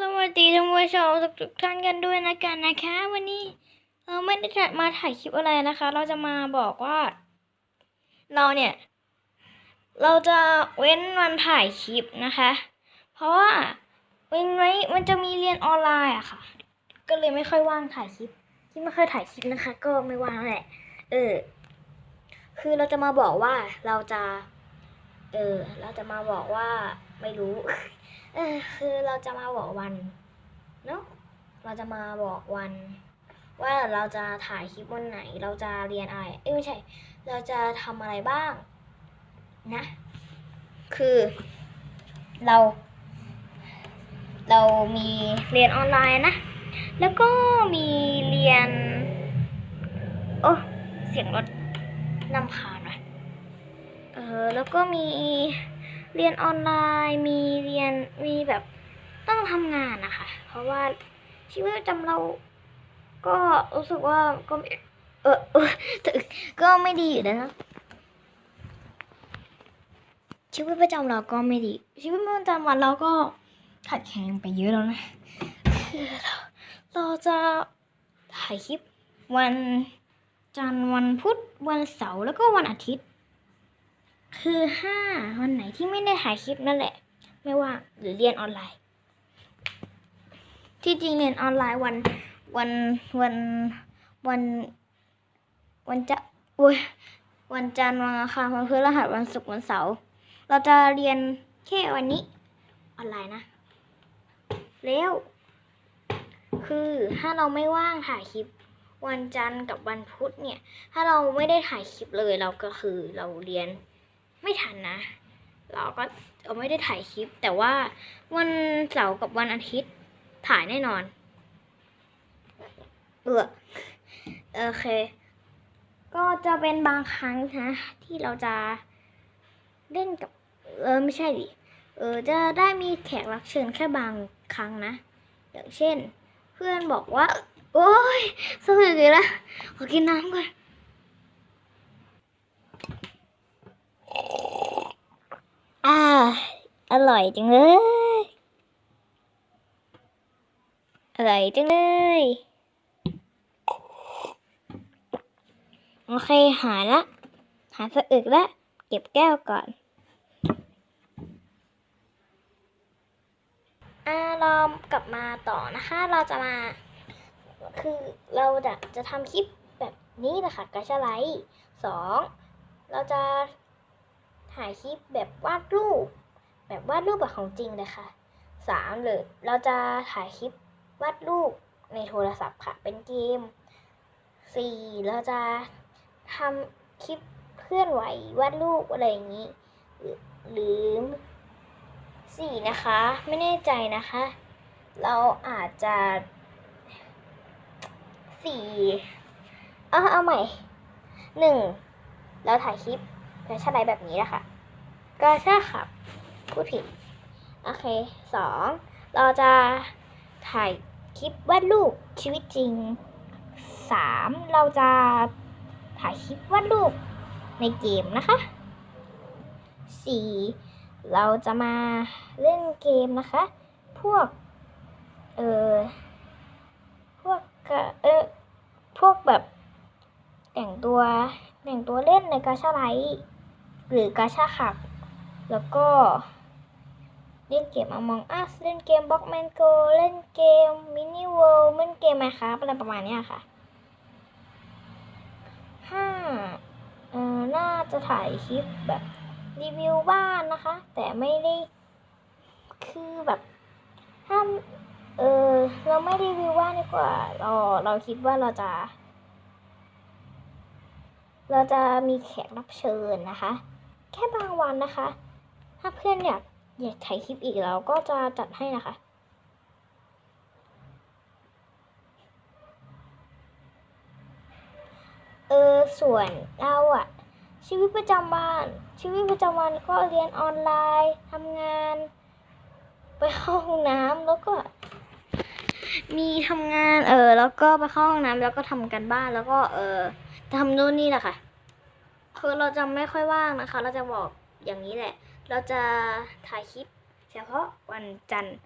สวัสดีท่านผู้ชมทุกท่านกันด้วยนะกันนะคะ วันนี้เราไม่ได้มาถ่ายคลิปอะไรนะคะ เราจะมาบอกว่า เราเนี่ย เราจะเว้นวันถ่ายคลิปนะคะ เพราะว่าเว้นไว้มันจะมีเรียนออนไลน์อะค่ะ ก็เลยไม่ค่อยว่างถ่ายคลิป ที่ไม่ค่อยถ่ายคลิปนะคะ ก็ไม่ว่างแหละเออคือเราจะมาบอกว่าเราจะ เออ เราจะมาบอกว่าไม่รู้ คือเราจะมาบอกวันเนาะเราจะมาบอกวัน ว่าเราจะถ่ายคลิปวันไหน เราจะเรียนอะไร เอ้ยไม่ใช่ เราจะทำอะไรบ้าง นะ คือเรา เรามีเรียนออนไลน์นะ แล้วก็มีเรียน โอ้ เสียงรถนำผ่านว่ะเออแล้วก็มี เรียนออนไลน์มีเรียนมีแบบต้องทำงานนะคะ เพราะว่าชีวิตประจำเราก็รู้สึกว่าก็เออเออก็ไม่ดีอยู่นะชีวิตประจำเราก็ไม่ดี ชีวิตประจำวันเราก็ขัดแย้งไปเยอะแล้วนะคือเราเราจะถ่ายคลิปวันจันทร์วันพุธวันเสาร์แล้วก็วันอาทิตย์ คือห้าวันไหนที่ไม่ได้ถ่ายคลิปนั่นแหละ ไม่ว่างหรือเรียนออนไลน์ ที่จริงเรียนออนไลน์วันวันวันวัน วันจะอุ้ยวันจันทร์วันอังคารวันพฤหัสวันศุกร์วันเสาร์เราจะเรียนแค่วันนี้ออนไลน์นะ แล้ว คือถ้าเราไม่ว่างถ่ายคลิปวันจันทร์กับวันพุธเนี่ย ถ้าเราไม่ได้ถ่ายคลิปเลยเราก็คือเราเรียน ไม่ทันนะ เราก็ไม่ได้ถ่ายคลิป แต่ว่าวันเสาร์กับวันอาทิตย์ถ่ายแน่นอน เออโอเค ก็จะเป็นบางครั้งนะที่เราจะเล่นกับ เออไม่ใช่ดิ เออจะได้มีแขกรับเชิญแค่บางครั้งนะ อย่างเช่น เพื่อนบอกว่า โอ้ยสนุกเลยละขอกินน้ำก่อน อ่า อร่อยจังเลย อร่อยจังเลย โอเคหายละ หายสะอึกละ เก็บแก้วก่อนอ่าเรากลับมาต่อนะคะ เราจะมา คือเราจะจะทำคลิปแบบนี้นะคะกระชาไลท์สอง เราจะถ่ายคลิปแบบวาดรูป แบบวาดรูปแบบของจริงเลยค่ะสามเลยเราจะถ่ายคลิปวาดรูปในโทรศัพท์ค่ะ เป็นเกมสี่เราจะทำคลิปเคลื่อนไหววาดรูปอะไรอย่างนี้ หรือหรือสี่นะคะ ไม่แน่ใจนะคะ เราอาจจะสี่เอาเอาใหม่หนึ่งเราถ่ายคลิปกระชาไลแบบนี้นะคะกระชาขับ พูดผิด โอเคสองเราจะถ่ายคลิปวาดรูปชีวิตจริงสามเราจะถ่ายคลิปวาดรูปในเกมนะคะสี่เราจะมาเล่นเกมนะคะ พวก เออพวกกะเออพวกแบบ แต่งตัวแต่งตัวเล่นในกาชาไลท์หรือกาชาขับ แล้วก็ เล่นเกม Among Us เล่นเกม Blockman Go เล่นเกม Mini World เล่นเกม Minecraft อะไรประมาณนี้ค่ะห้าเอ่อน่าจะถ่ายคลิปแบบรีวิวบ้านนะคะ แต่ไม่ได้คือแบบถ้าเออเราไม่รีวิวบ้านดีกว่า เราเราคิดว่าเราจะ เราจะมีแขกรับเชิญนะคะ แค่บางวันนะคะ ถ้าเพื่อนอยาก อยากถ่ายคลิปอีกเราก็จะจัดให้นะคะ เออส่วนเราอะชีวิตประจำวัน ชีวิตประจำวันก็เรียนออนไลน์ทำงาน ไปเข้าห้องน้ำแล้วก็ มีทำงาน เออ แล้วก็ไปเข้าห้องน้ำแล้วก็ทำกันบ้านแล้วก็ เออทำโน่นนี่แหละค่ะคือเราจะไม่ค่อยว่างนะคะ เราจะบอกอย่างนี้แหละ เราจะถ่ายคลิปเฉพาะวันจันทร์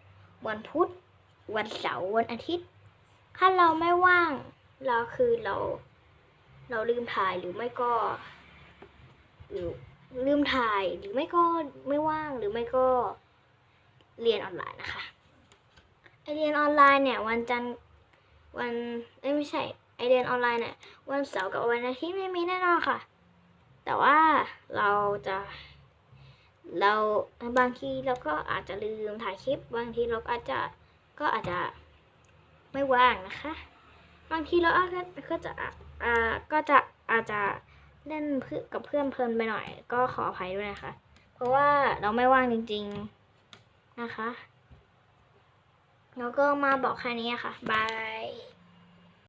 วันพุธ วันเสาร์วันอาทิตย์ ถ้าเราไม่ว่างเราคือเรา เราลืมถ่ายหรือไม่ก็หรือลืมถ่ายหรือไม่ก็ไม่ว่างหรือไม่ก็เรียนออนไลน์นะคะไอเรียนออนไลน์เนี่ย วันจันทร์วันเอ้ไม่ใช่ไอเรียนออนไลน์เนี่ยวันเสาร์กับวันอาทิตย์ไม่มีแน่นอนค่ะ แต่ว่าเราจะ เราบางทีเราก็อาจจะลืมถ่ายคลิป บางทีเราอาจจะก็อาจจะไม่ว่างนะคะ บางทีเราอาจจะก็จะอ่าก็จะอาจจะเล่นเพื่อกับเพื่อนเพลินไปหน่อย ก็ขออภัยด้วยนะคะ เพราะว่าเราไม่ว่างจริง ๆนะคะ แล้วก็มาบอกแค่นี้ค่ะ บาย